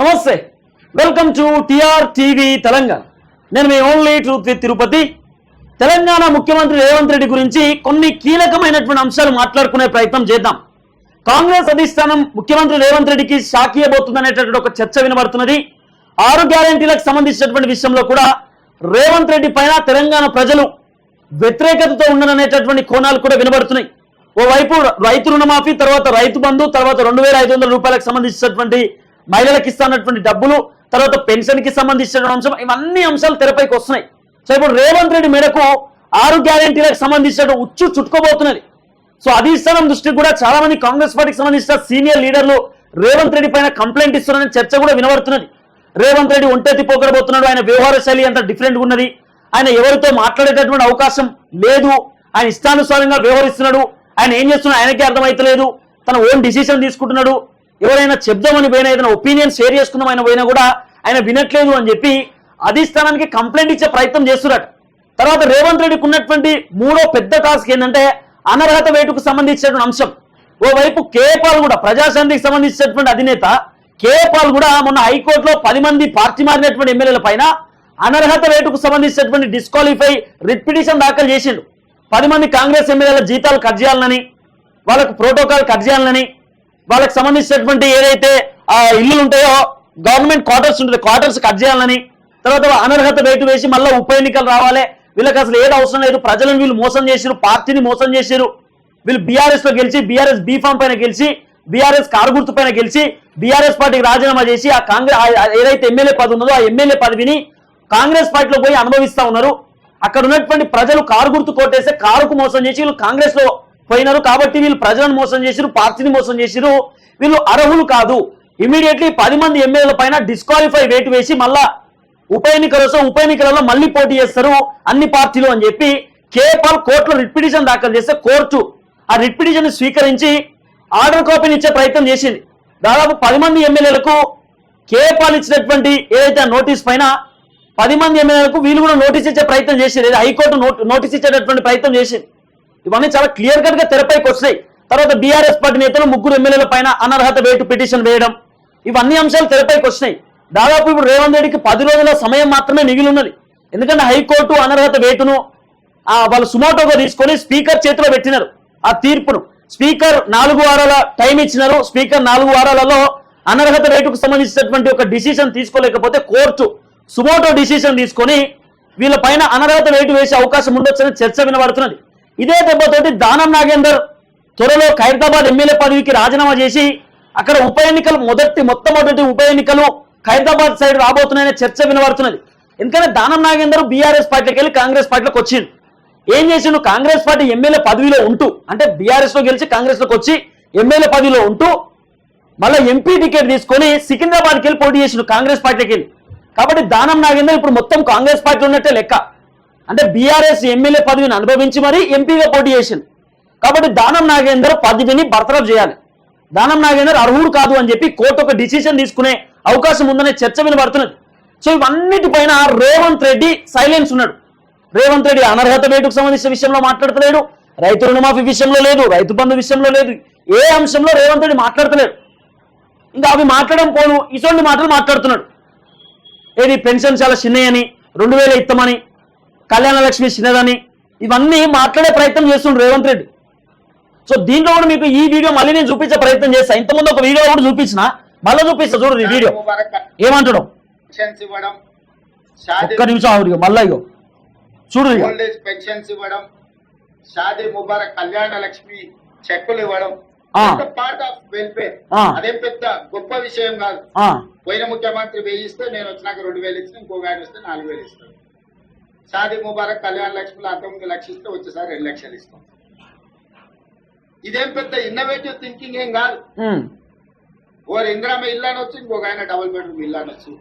నమస్తే. Welcome to TR TV Telangana నేను మీ only truth with Tirupati Telangana ముఖ్యమంత్రి రేవంత్ రెడ్డి గురించి కొన్ని కీలకమైనటువంటి అంశాలు మాట్లాడుకునే ప్రయత్నం చేద్దాం. కాంగ్రెస్ అధిష్టానం ముఖ్యమంత్రి రేవంత్ రెడ్డికి షాకీయబోతుందనేటటువంటి ఒక చర్చ వినబడుతున్నది. ఆరు గ్యారంటీలకు సంబంధించినటువంటి విషయంలో కూడా రేవంత్ రెడ్డి పైన తెలంగాణ ప్రజలు వ్యతిరేకతతో ఉండననేటటువంటి కోణాలు కూడా వినబడుతున్నాయి. ఓవైపు రైతు రుణమాఫీ తర్వాత రైతు బంధు తర్వాత రెండు వేల ఐదు వందల రూపాయలకు సంబంధించినటువంటి మహిళలకు ఇస్తున్నటువంటి డబ్బులు తర్వాత పెన్షన్కి సంబంధించిన అంశం ఇవన్నీ అంశాలు తెరపైకి వస్తున్నాయి. సో ఇప్పుడు రేవంత్ రెడ్డి మేరకు ఆరు గ్యారెంటీలకు సంబంధించిన ఉచ్చు చుట్టుకోబోతున్నది. సో అధిష్టానం దృష్టికి కూడా చాలా మంది కాంగ్రెస్ పార్టీకి సంబంధించిన సీనియర్ లీడర్లు రేవంత్ రెడ్డి పైన కంప్లైంట్ ఇస్తున్నారని చర్చ కూడా వినబడుతున్నది. రేవంత్ రెడ్డి ఒంటెత్తి పోకడబోతున్నాడు ఆయన వ్యవహార శైలి అంత డిఫరెంట్ ఉన్నది. ఆయన ఎవరితో మాట్లాడేటటువంటి అవకాశం లేదు. ఆయన ఇష్టానుసారంగా వ్యవహరిస్తున్నాడు. ఆయన ఏం చేస్తున్నాడు ఆయనకే అర్థమైతలేదు. తన ఓన్ డిసిషన్ తీసుకుంటున్నాడు. ఎవరైనా చెప్దామని పోయినా ఏదైనా ఒపీనియన్ షేర్ చేసుకుందాం ఆయన పోయినా కూడా ఆయన వినట్లేదు అని చెప్పి అధిష్టానానికి కంప్లైంట్ ఇచ్చే ప్రయత్నం చేస్తున్నాడు తర్వాత రేవంత్ రెడ్డికి ఉన్నటువంటి మూడో పెద్ద టాస్క్ ఏంటంటే అనర్హత వేటుకు సంబంధించినటువంటి అంశం. ఓవైపు కేపాల్ కూడా ప్రజాశాంతికి సంబంధించినటువంటి అధినేత కేపాల్ కూడా మొన్న హైకోర్టులో పది మంది పార్టీ మారినటువంటి ఎమ్మెల్యేల పైన అనర్హత వేటుకు సంబంధించినటువంటి డిస్క్వాలిఫై రిట్ పిటిషన్ దాఖలు చేసిండు. పది మంది కాంగ్రెస్ ఎమ్మెల్యేల జీతాలు కట్ చేయాలని వాళ్ళకు ప్రోటోకాల్ కట్ చేయాలని వాళ్ళకి సంబంధించినటువంటి ఏదైతే ఆ ఇల్లులు ఉంటాయో గవర్నమెంట్ క్వార్టర్స్ ఉంటుంది. క్వార్టర్స్ కట్ చేయాలని. తర్వాత అనర్హత వేటు వేసి మళ్ళీ ఉప ఎన్నికలు రావాలి. వీళ్ళకి అసలు ఏది అవసరం లేదు. ప్రజలను వీళ్ళు మోసం చేసిరు పార్టీని మోసం చేసిరు వీళ్ళు బీఆర్ఎస్లో గెలిచి బీఆర్ఎస్ బీఫామ్ పైన గెలిచి బీఆర్ఎస్ కారుగుర్తు పైన గెలిచి బీఆర్ఎస్ పార్టీకి రాజీనామా చేసి ఆ కాంగ్రెస్ ఏదైతే ఎమ్మెల్యే పదవి ఉన్నదో ఆ ఎమ్మెల్యే పదవిని కాంగ్రెస్ పార్టీలో పోయి అనుభవిస్తా ఉన్నారు. అక్కడ ఉన్నటువంటి ప్రజలు కారు గుర్తు కొట్టేస్తే కారుకు మోసం చేసి వీళ్ళు కాంగ్రెస్లో పోయినారు కాబట్టి వీళ్ళు ప్రజలను మోసం చేసిరు పార్టీని మోసం చేసిరు వీళ్ళు అర్హులు కాదు. ఇమీడియట్లీ పది మంది ఎమ్మెల్యేల పైన డిస్క్వాలిఫై వేటు వేసి మళ్ళా ఉప ఎన్నికల ఉప ఎన్నికలలో మళ్ళీ పోటీ చేస్తారు. అన్ని పార్టీలు అని చెప్పి కేపాల్ కోర్టులో రిట్ పిటిషన్ దాఖలు చేస్తే కోర్టు ఆ రిట్ పిటిషన్ స్వీకరించి ఆర్డర్ కాపీని ఇచ్చే ప్రయత్నం చేసింది. దాదాపు పది మంది ఎమ్మెల్యేలకు కేపాల్ ఇచ్చినటువంటి ఏదైతే ఆ నోటీస్ పైన పది మంది ఎమ్మెల్యేలకు వీళ్ళు కూడా నోటీస్ ఇచ్చే ప్రయత్నం చేసింది. హైకోర్టు నోట్- నోటీస్ ఇచ్చేటటువంటి ప్రయత్నం చేసింది. ఇవన్నీ చాలా క్లియర్ కట్గా తెరపైకి వస్తాయి తర్వాత బీఆర్ఎస్ పార్టీ నేతలు ముగ్గురు ఎమ్మెల్యేల పైన అనర్హత వేటు పిటిషన్ వేయడం. ఇవన్నీ అంశాలు తెరపైకి వస్తున్నాయి. దాదాపు ఇప్పుడు రేవంత్ రెడ్డికి పది రోజుల సమయం మాత్రమే మిగిలి ఉన్నది ఎందుకంటే హైకోర్టు అనర్హత వేటును ఆ, వాళ్ళు సుమోటోగా తీసుకొని స్పీకర్ చేతిలో పెట్టినారు. ఆ తీర్పును. స్పీకర్ నాలుగు వారాల టైం ఇచ్చినారు. స్పీకర్ నాలుగు వారాలలో అనర్హత రేటుకు సంబంధించినటువంటి ఒక డిసిషన్ తీసుకోలేకపోతే కోర్టు సుమోటో డిసిషన్ తీసుకొని వీళ్ళ పైన అనర్హత రేటు వేసే అవకాశం ఉండొచ్చని చర్చ వినబడుతున్నది. ఇదే దెబ్బతోటి దానం నాగేందర్ త్వరలో ఖైరతాబాద్ ఎమ్మెల్యే పదవికి రాజీనామా చేసి అక్కడ ఉప ఎన్నికలు మొదటి మొట్టమొదటి ఉప ఎన్నికలు ఖైరతాబాద్ సైడ్ రాబోతున్నాయనే చర్చ వినబడుతున్నది. ఎందుకంటే దానం నాగేందర్ బీఆర్ఎస్ పార్టీకి వెళ్ళి కాంగ్రెస్ పార్టీలోకి వచ్చిండు. ఏం చేసిండు? కాంగ్రెస్ పార్టీ ఎమ్మెల్యే పదవిలో ఉంటూ అంటే బీఆర్ఎస్లో గెలిచి కాంగ్రెస్లోకి వచ్చి ఎమ్మెల్యే పదవిలో ఉంటూ మళ్ళీ ఎంపీ టికెట్ తీసుకొని సికింద్రాబాద్కి వెళ్ళి పోటీ చేసిండు కాంగ్రెస్ పార్టీకి వెళ్ళి. కాబట్టి దానం నాగేందర్ ఇప్పుడు మొత్తం కాంగ్రెస్ పార్టీ ఉన్నట్టే లెక్క. అంటే బీఆర్ఎస్ ఎమ్మెల్యే పదవిని అనుభవించి మరీ ఎంపీగా పోటీ చేసింది కాబట్టి దానం నాగేందర్ పదవిని బర్తరఫ్ చేయాలి. దానం నాగేందర్ అర్హుడు కాదు అని చెప్పి కోర్టు ఒక డిసిషన్ తీసుకునే అవకాశం ఉందనే చర్చ వినబడుతున్నది. సో ఇవన్నిటిపైన రేవంత్ రెడ్డి సైలెన్స్ ఉన్నాడు. రేవంత్ రెడ్డి అనర్హత వేటుకు సంబంధించిన విషయంలో మాట్లాడతలేడు. రైతు రుణమాఫీ విషయంలో లేదు రైతు బంధు విషయంలో లేదు. ఏ అంశంలో రేవంత్ రెడ్డి మాట్లాడతలేడు. ఇంకా అవి మాట్లాడడం పోను ఇటువంటి మాటలు మాట్లాడుతున్నాడు. ఏది పెన్షన్ చాలా చిన్నయని రెండు వేలు ఇస్తామని కళ్యాణ లక్ష్మి చిన్నదని ఇవన్నీ మాట్లాడే ప్రయత్నం చేస్తుండ్రు రేవంత్ రెడ్డి. సో దీంట్లో కూడా మీకు ఈ వీడియో మళ్ళీ నేను చూపించే ప్రయత్నం చేస్తా. ఇంతకుముందు ఒక వీడియో కూడా చూపించిన మళ్ళీ చూపిస్తా చూడు ఈ వీడియో. ఏమంటాడు ఒక్క నిమిషం ఆవిడ మళ్ళా ఇగో. చూడు పెన్షన్స్ ఇవ్వడం షాదీ ముబారక్ కళ్యాణ లక్ష్మి చెక్కులు ఇవ్వడం. పార్ట్ ఆఫ్ వెల్ఫేర్ ఆ. అదేం పెద్ద గొప్ప విషయం కాదు. పోయిన ముఖ్యమంత్రి వెయ్యి ఇస్తే నేను వచ్చినాక రెండు వేలు ఇచ్చిన ఇంకొక ఆయన వస్తే నాలుగు వేలు ఇస్తాను. షాదీ ముబారక్ కళ్యాణ లక్ష్మిలో అంతకుముందు లక్ష ఇస్తే వచ్చేసారి రెండు లక్షలు ఇస్తాం. ఇదేం పెద్ద ఇన్నోవేటివ్ థింకింగ్ ఏం కాదు. ఓరు ఇందిరామ ఇల్లు అనొచ్చు ఇంకొక ఆయన డబుల్ బెడ్రూమ్ ఇల్లు అనొచ్చు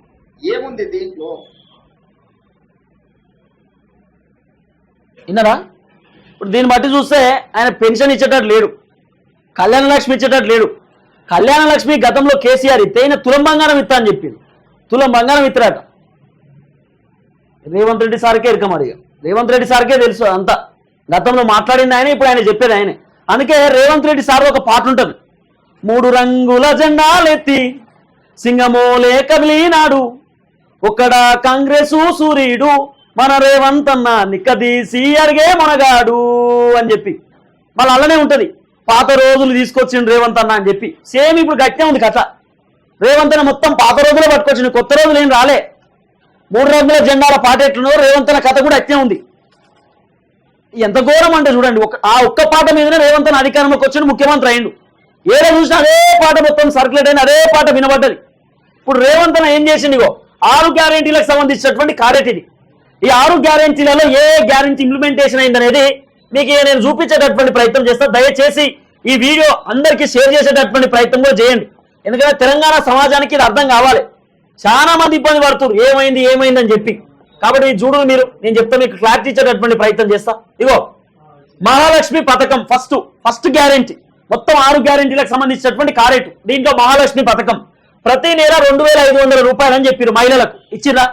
ఏముంది దీంట్లో? విన్నారా ఇప్పుడు దీన్ని బట్టి చూస్తే ఆయన పెన్షన్ ఇచ్చేటట్టు లేడు. కళ్యాణ లక్ష్మి ఇచ్చేటట్టు లేడు. కళ్యాణ లక్ష్మి గతంలో కేసీఆర్ ఇస్తే ఈయన తులం బంగారం ఇస్తా అని చెప్పింది తులం బంగారం ఇత్తరాట. రేవంత్ రెడ్డి సార్కే ఇరక మరి. రేవంత్ రెడ్డి సార్కే తెలుసు అంతా. గతంలో మాట్లాడింది ఆయన ఇప్పుడు ఆయన చెప్పేది ఆయనే. అందుకే రేవంత్ రెడ్డి సార్ ఒక పాట ఉంటుంది. మూడు రంగుల జెండాలెత్తి సింగమోలే కదిలినాడు. ఒక్కడ కాంగ్రెసు సూర్యుడు మన రేవంత్ అన్న నిక్కదీసి అడిగే మనగాడు అని చెప్పి. మళ్ళీ అలానే ఉంటుంది. పాత రోజులు తీసుకొచ్చిండు రేవంత్ అన్న అని చెప్పి. సేమ్ ఇప్పుడు గట్టే ఉంది కథ. రేవంత్ అన్న మొత్తం పాత రోజులే పట్టుకొచ్చిండు కొత్త రోజులు ఏం రాలే. మూడు రంగుల జెండాల పాట ఎట్లున్నదో రేవంతన కథ కూడా అట్టే ఉంది. ఎంత ఘోరం అంటే చూడండి ఒక ఆ ఒక్క పాట మీదనే రేవంతన అధికారంలోకి వచ్చిన ముఖ్యమంత్రి అయిండు ఏదో చూసినా అదే పాట మొత్తం సర్క్యులేట్ అయిన అదే పాట వినబడ్డది. ఇప్పుడు రేవంతన ఏం చేసింది ఇగో? ఆరు గ్యారెంటీలకు సంబంధించినటువంటి కార్యట్ ఇది ఈ ఆరు గ్యారెంటీలలో ఏ గ్యారెంటీ ఇంప్లిమెంటేషన్ అయిందనేది మీకు నేను చూపించేటటువంటి ప్రయత్నం చేస్తాను దయచేసి ఈ వీడియో అందరికీ షేర్ చేసేటటువంటి ప్రయత్నం కూడా చేయండి. ఎందుకంటే తెలంగాణ సమాజానికి ఇది అర్థం కావాలి. చాలా మంది ఇబ్బంది పడుతున్నారు. ఏమైంది ఏమైంది అని చెప్పి. కాబట్టి చూడు మీరు నేను చెప్తా మీకు క్లారిటీ ఇచ్చేటటువంటి ప్రయత్నం చేస్తా. ఇగో మహాలక్ష్మి పథకం ఫస్ట్ ఫస్ట్ గ్యారెంటీ మొత్తం ఆరు గ్యారెంటీలకు సంబంధించినటువంటి కారెట్ దీంట్లో మహాలక్ష్మి పథకం. ప్రతి నెల రెండు వేల ఐదు వందల రూపాయలు అని చెప్పారు మహిళలకు. ఇచ్చిరా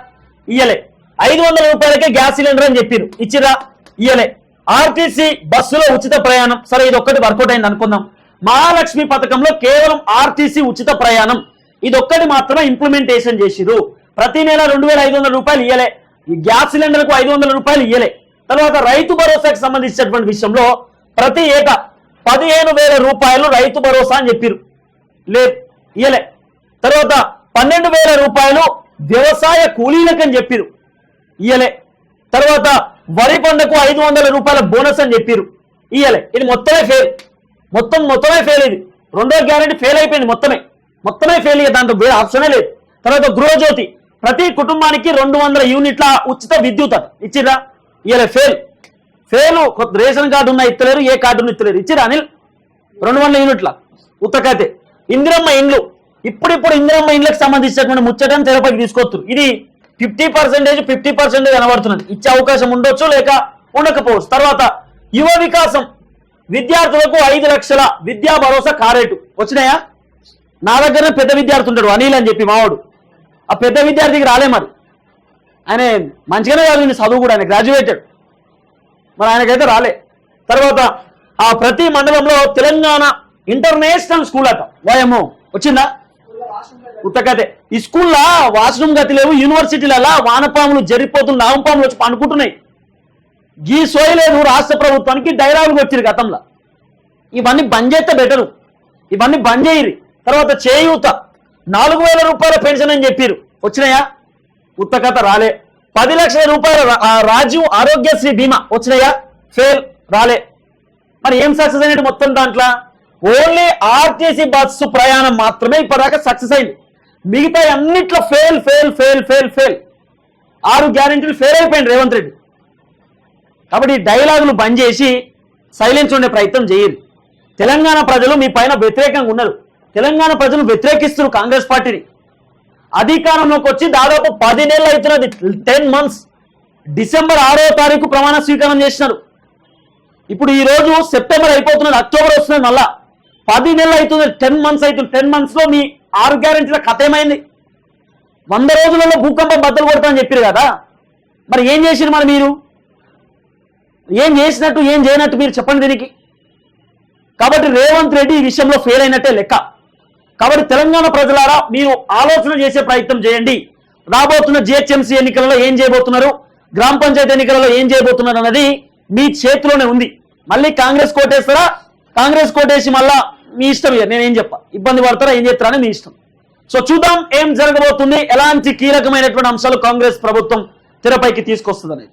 ఇయ్యలే. ఐదు వందల రూపాయలకే గ్యాస్ సిలిండర్ అని చెప్పారు ఇచ్చిరా ఇయ్యలే. ఆర్టీసీ బస్సులో ఉచిత ప్రయాణం. సరే ఇది ఒక్కటి వర్కౌట్ అయింది అనుకుందాం. మహాలక్ష్మి పథకంలో కేవలం ఆర్టీసీ ఉచిత ప్రయాణం. ఇది ఒక్కటి మాత్రమే ఇంప్లిమెంటేషన్ చేసిరు ప్రతి నెల రెండు వేల ఐదు వందల రూపాయలు ఇయ్యలే. ఈ గ్యాస్ సిలిండర్కు ఐదు వందల రూపాయలు ఇయ్యలే. తర్వాత రైతు భరోసాకి సంబంధించినటువంటి విషయంలో ప్రతి ఏటా పదిహేను వేల రూపాయలు రైతు భరోసా అని చెప్పారు లేదు ఇయ్యలే. తర్వాత పన్నెండు వేల రూపాయలు వ్యవసాయ కూలీలకని చెప్పారు ఇయ్యలే. తర్వాత వరి పంటకు ఐదు వందల రూపాయల బోనస్ అని చెప్పారు ఇయ్యలే. ఇది మొత్తమే ఫెయిల్ మొత్తం మొత్తమే ఫెయిల్ ఇది. రెండో గ్యారెంటీ ఫెయిల్ అయిపోయింది మొత్తమే. మొత్తమే ఫెయిల్ అయ్యే దాంట్లో వేరే ఆప్షనే లేదు. తర్వాత గృహజ్యోతి. ప్రతి కుటుంబానికి రెండు వందల యూనిట్ల ఉచిత విద్యుత్ ఇచ్చిరా ఇయర్ ఫెయిల్ ఫెయిల్ కొత్త రేషన్ కార్డు ఉన్న ఇత్తలేరు ఏ కార్డు ఇత్తలేరు. ఇచ్చిరా అనిల్? రెండు వందల యూనిట్ల. ఉత్తకైతే ఇందిరమ్మ ఇండ్లు. ఇప్పుడిప్పుడు ఇందిరమ్మ ఇండ్లకు సంబంధించినటువంటి ముచ్చటం తెరపైకి తీసుకొస్తారు ఇది ఫిఫ్టీ పర్సెంటేజ్ ఫిఫ్టీ పర్సెంటేజ్ కనబడుతున్నది. ఇచ్చే అవకాశం ఉండొచ్చు లేక ఉండకపోవచ్చు. తర్వాత యువ వికాసం. విద్యార్థులకు ఐదు లక్షల విద్యా భరోసా కారేటు. వచ్చినాయా? నా దగ్గర పెద్ద విద్యార్థి ఉంటాడు అనిల్ అని చెప్పి మావాడు. ఆ పెద్ద విద్యార్థికి రాలే మరి. ఆయన మంచిగానే చదివింది చదువు కూడా ఆయన గ్రాడ్యుయేటెడ్ మరి ఆయనకైతే రాలే. తర్వాత ఆ ప్రతి మండలంలో తెలంగాణ ఇంటర్నేషనల్ స్కూల్ అట వాయమో వచ్చిందా? ఉత్తకతే. ఈ స్కూల్లో వాష్రూమ్ గతి లేవు యూనివర్సిటీలలో వానపాములు జరిపోతున్న నాగపాములు వచ్చి పండుకుంటున్నాయి. గీ సోయలేదు రాష్ట్ర ప్రభుత్వానికి డైలాగులు వచ్చిరు గతంలో. ఇవన్నీ బంద్ చేస్తే బెటరు. ఇవన్నీ బంద్ చేయరు. తర్వాత చేయూత. నాలుగు వేల రూపాయల పెన్షన్ అని చెప్పారు. వచ్చినాయా? ఉత్తకథ రాలే. పది లక్షల రూపాయల రాజీవ్ ఆరోగ్యశ్రీ బీమా వచ్చినాయా? ఫెయిల్ రాలే. మరి ఏం సక్సెస్ అయినట్టు మొత్తం దాంట్లో? ఓన్లీ ఆర్టీసీ బస్సు ప్రయాణం మాత్రమే ఇప్పటిదాకా సక్సెస్ అయింది. మిగతా అన్నిట్లో fail fail fail fail fail. ఆరు గ్యారెంటీలు ఫెయిల్ అయిపోయింది రేవంత్ రెడ్డి. కాబట్టి ఈ డైలాగులు బంద్ చేసి సైలెన్స్ ఉండే ప్రయత్నం చేయరు. తెలంగాణ ప్రజలు మీ పైన వ్యతిరేకంగా ఉన్నారు తెలంగాణ ప్రజలు వ్యతిరేకిస్తున్నారు కాంగ్రెస్ పార్టీని. అధికారంలోకి వచ్చి దాదాపు పది నెలలు అవుతున్నది. Ten months. డిసెంబర్ ఆరో తారీఖు ప్రమాణ స్వీకారం చేసినారు. ఇప్పుడు ఈ రోజు సెప్టెంబర్ అయిపోతున్నది అక్టోబర్ వస్తున్నది మళ్ళా. పది నెలలు అవుతుంది టెన్ మంత్స్ అవుతుంది. టెన్ మంత్స్లో మీ ఆరు గ్యారెంటీల కథ ఏమైంది? వంద రోజులలో భూకంపం బద్దలు కొడతామని చెప్పారు కదా. మరి ఏం చేసిరు మరి మీరు? ఏం చేసినట్టు ఏం చేయనట్టు మీరు చెప్పండి దీనికి. కాబట్టి రేవంత్ రెడ్డి ఈ విషయంలో ఫెయిల్ అయినట్టే లెక్క. కాబట్టి తెలంగాణ ప్రజలారా మీరు ఆలోచన చేసే ప్రయత్నం చేయండి. రాబోతున్న జిహెచ్ఎంసీ ఎన్నికలలో ఏం చేయబోతున్నారు? గ్రామ పంచాయతీ ఎన్నికలలో ఏం చేయబోతున్నారు అన్నది మీ చేతిలోనే ఉంది. మళ్ళీ కాంగ్రెస్ కోటేస్తారా? కాంగ్రెస్ కోటేసి మళ్ళా మీ ఇష్టం నేనేం చెప్ప? ఇబ్బంది పడతారా? ఏం చేస్తారని మీ ఇష్టం. సో చూద్దాం ఏం జరగబోతుంది. ఎలాంటి కీలకమైనటువంటి అంశాలు కాంగ్రెస్ ప్రభుత్వం తెరపైకి తీసుకొస్తుంది